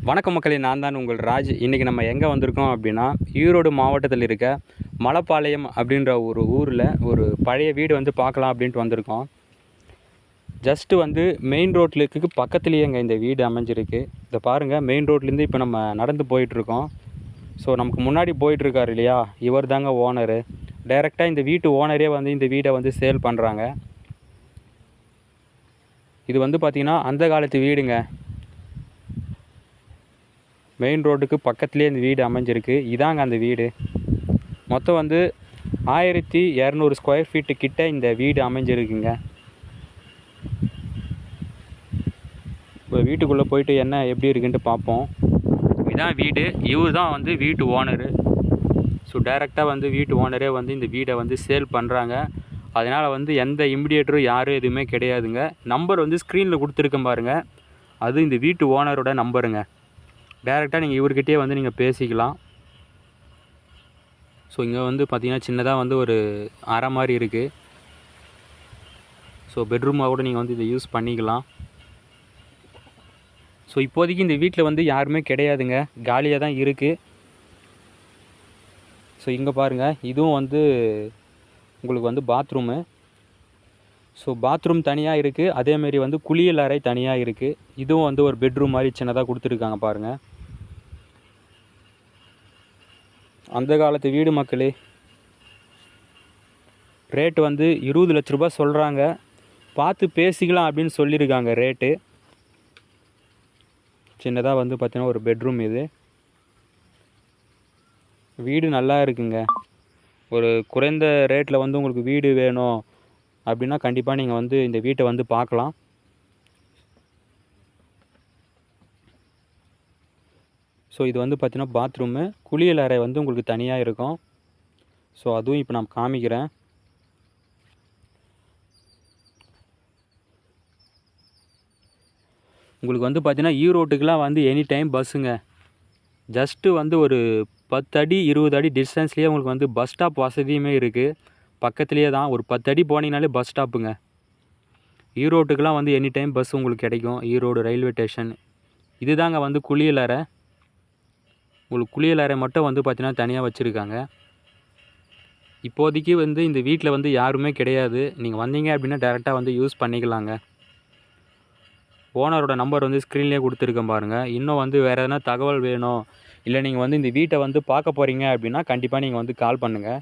வணக்கம் மக்களே நான் தான் உங்கள் ராஜ். இன்றைக்கி நம்ம எங்கே வந்திருக்கோம் அப்படின்னா ஈரோடு மாவட்டத்தில் இருக்க மலப்பாளையம் அப்படின்ற ஒரு ஊரில் ஒரு பழைய வீடு வந்து பார்க்கலாம் அப்படின்ட்டு வந்திருக்கோம். ஜஸ்ட்டு வந்து மெயின் ரோட்லுக்கு பக்கத்துலேயேங்க இந்த வீடு அமைஞ்சிருக்கு. இதை பாருங்கள் மெயின் ரோட்லேருந்து இப்போ நம்ம நடந்து போயிட்டுருக்கோம் ஸோ நமக்கு முன்னாடி போயிட்டுருக்காரு இல்லையா? இவர் தாங்க ஓனரு டைரெக்டாக இந்த வீட்டு ஓனரே வந்து இந்த வீடை வந்து சேல் பண்ணுறாங்க இது வந்து பார்த்திங்கன்னா அந்த காலத்து வீடுங்க. மெயின் ரோட்டுக்கு பக்கத்துலேயே இந்த வீடு அமைஞ்சிருக்கு. இதாங்க அந்த வீடு. மொத்தம் வந்து ஆயிரத்தி இரநூறு ஸ்கொயர் ஃபீட்டு கிட்ட இந்த வீடு அமைஞ்சிருக்குங்க. இப்போ வீட்டுக்குள்ளே போயிட்டு என்ன எப்படி இருக்குன்ட்டு பார்ப்போம். இதான் வீடு. இவர் தான் வந்து வீட்டு ஓனரு ஸோ டைரெக்டாக வந்து வீட்டு ஓனரே வந்து இந்த வீடை வந்து சேல் பண்ணுறாங்க அதனால் வந்து எந்த இமிடியேட்டரும் யாரும் எதுவுமே கிடையாதுங்க. நம்பர் வந்து ஸ்க்ரீனில் கொடுத்துருக்கேன் பாருங்கள் அது இந்த வீட்டு ஓனரோட நம்பருங்க டேரெக்டாக நீங்கள் இவர்கிட்டயே வந்து நீங்கள் பேசிக்கலாம். ஸோ இங்கே வந்து பார்த்தீங்கன்னா சின்னதாக வந்து ஒரு அறை மாதிரி இருக்குது ஸோ பெட்ரூமாக கூட நீங்கள் வந்து இதை யூஸ் பண்ணிக்கலாம். ஸோ இப்போதைக்கு இந்த வீட்டில் வந்து யாருமே கிடையாதுங்க. காலியாக தான் இருக்குது ஸோ இங்கே பாருங்கள் இதுவும் வந்து உங்களுக்கு வந்து பாத்ரூமு ஸோ பாத்ரூம் தனியாக இருக்குது அதேமாரி வந்து குளியல் அறை தனியாக இருக்குது இதுவும் வந்து ஒரு பெட்ரூம் மாதிரி சின்னதாக கொடுத்துருக்காங்க பாருங்கள் அந்த காலத்து வீடு மக்களே ரேட் வந்து இருபது லட்ச ரூபா சொல்கிறாங்க பார்த்து பேசிக்கலாம் அப்படின்னு சொல்லியிருக்காங்க ரேட்டு சின்னதாக வந்து பார்த்தீங்கன்னா ஒரு பெட்ரூம் இது. வீடு நல்லா இருக்குங்க. ஒரு குறைந்த ரேட்டில் வந்து உங்களுக்கு வீடு வேணும். அப்படின்னா கண்டிப்பாக நீங்கள் வந்து இந்த வீட்டை வந்து பார்க்கலாம். ஸோ இது வந்து பார்த்தீங்கன்னா பாத்ரூமு குளியல் அறை வந்து உங்களுக்கு தனியாக இருக்கும். ஸோ அதுவும் இப்போ நான் காமிக்கிறேன். உங்களுக்கு வந்து பார்த்திங்கன்னா ஈரோட்டுக்கெலாம் வந்து எனி டைம் பஸ்ஸுங்க ஜஸ்ட்டு வந்து ஒரு பத்து அடி இருபது அடி டிஸ்டன்ஸ்லேயே உங்களுக்கு வந்து பஸ் ஸ்டாப் வசதியுமே இருக்குது பக்கத்துலேயே தான். ஒரு பத்து அடி போனீங்கனாலே பஸ் ஸ்டாப்புங்க ஈரோட்டுக்கெலாம் வந்து எனி டைம் பஸ் உங்களுக்கு கிடைக்கும். ஈரோடு ரயில்வே ஸ்டேஷன் இதுதாங்க வந்து குளியலறை உங்களுக்கு குளியலறை மட்டும் வந்து பார்த்தீங்கன்னா தனியாக வச்சுருக்காங்க. இப்போதைக்கு வந்து இந்த வீட்டில் வந்து யாருமே கிடையாது. நீங்கள் வந்தீங்க அப்படின்னா டேரெக்டாக வந்து யூஸ் பண்ணிக்கலாங்க. ஓனரோட நம்பர் வந்து ஸ்க்ரீன்லேயே கொடுத்துருக்கேன் பாருங்கள் இன்னும் வந்து வேறு எதனா தகவல் வேணும் இல்லை நீங்கள் வந்து இந்த வீட்டை வந்து பார்க்க போகிறீங்க அப்படின்னா கண்டிப்பாக நீங்கள் வந்து கால் பண்ணுங்கள்